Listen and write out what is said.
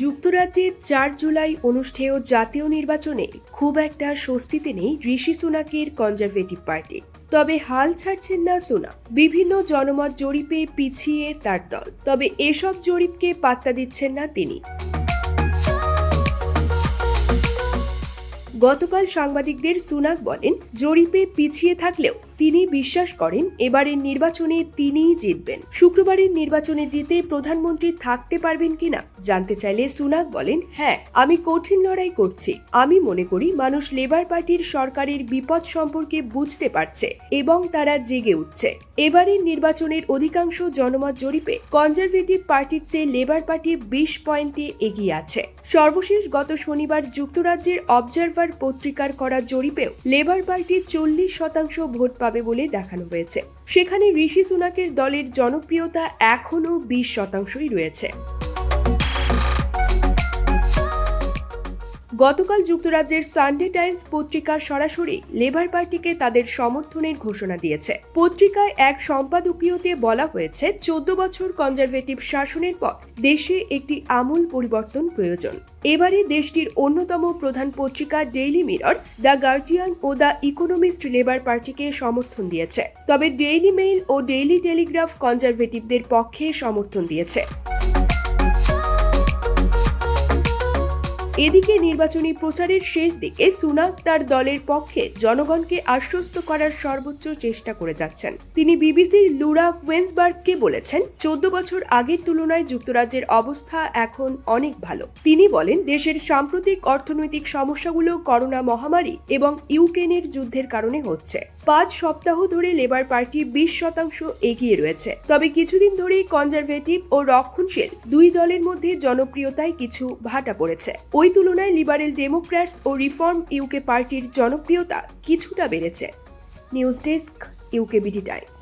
যুক্তরাজ্যে চার জুলাই অনুষ্ঠেয় জাতীয় নির্বাচনে খুব একটা স্বস্তিতে নেই ঋষি সুনাকের কনজারভেটিভ পার্টি। তবে হাল ছাড়ছেন না সুনাক। বিভিন্ন জনমত জরিপে পিছিয়ে তার দল। তবে এসব জরিপকে পাত্তা দিচ্ছেন না তিনি। গতকাল সাংবাদিকদের সুনাক বলেন, জরিপে পিছিয়ে থাকলেও তিনি বিশ্বাস করেন এবারের নির্বাচনে তিনিই জিতবেন। শুক্রবারের নির্বাচনে জিতে প্রধানমন্ত্রী থাকতে পারবেন কিনা জানতে চাইলে সুনাক বলেন হ্যাঁ আমি কঠিন লড়াই করছি। আমি মনে করি মানুষ লেবার পার্টির সরকারের বিপদ সম্পর্কে বুঝতে পারছে এবং তারা জেগে উঠছে। এবারের নির্বাচনের অধিকাংশ জনমত জরিপে কনজারভেটিভ পার্টির চেয়ে লেবার পার্টি বিশ পয়েন্টে এগিয়ে আছে। সর্বশেষ গত শনিবার যুক্তরাজ্যের অবজারভার পত্রিকার করা জরিপেও লেবার পার্টি চল্লিশ শতাংশ ভোট পাবে বলে দেখানো হয়েছে। সেখানে ঋষি সুনাকের দলের জনপ্রিয়তা এখনও বিশ শতাংশই রয়েছে। গতকাল যুক্তরাজ্যের সানডে টাইমস পত্রিকা সরাসরি লেবার পার্টিকে তাদের সমর্থনের ঘোষণা দিয়েছে। পত্রিকায় এক সম্পাদকীয়তে বলা হয়েছে, চোদ্দ বছর কনজারভেটিভ শাসনের পর দেশে একটি আমূল পরিবর্তন প্রয়োজন। এবারে দেশটির অন্যতম প্রধান পত্রিকা ডেইলি মিরর, দ্য গার্জিয়ান ও দ্য ইকোনমিস্ট লেবার পার্টিকে সমর্থন দিয়েছে। তবে ডেইলি মেইল ও ডেইলি টেলিগ্রাফ কনজারভেটিভদের পক্ষে সমর্থন দিয়েছে। এদিকে নির্বাচনী প্রচারের শেষ দিকে সুনাক তার দলের পক্ষে জনগণকে আশ্বস্ত করার সর্বোচ্চ চেষ্টা করে যাচ্ছেন। তিনি বিবিসির লুরা ওয়েন্সবার্গকে বলেছেন, চোদ্দ বছর আগের তুলনায় যুক্তরাজ্যের অবস্থা এখন অনেক ভালো। তিনি বলেন, দেশের সাম্প্রতিক অর্থনৈতিক সমস্যাগুলো করোনা মহামারী এবং ইউক্রেনের যুদ্ধের কারণে হচ্ছে। পাঁচ সপ্তাহ ধরে লেবার পার্টি বিশ শতাংশ এগিয়ে রয়েছে। তবে কিছুদিন ধরেই কনজারভেটিভ ও রক্ষণশীল দুই দলের মধ্যে জনপ্রিয়তায় কিছু ভাটা পড়েছে। ওই তুলনায় লিবারেল ডেমোক্র্যাটস ও রিফর্ম ইউকে পার্টির জনপ্রিয়তা কিছুটা বেড়েছে। News desk UK BD Times.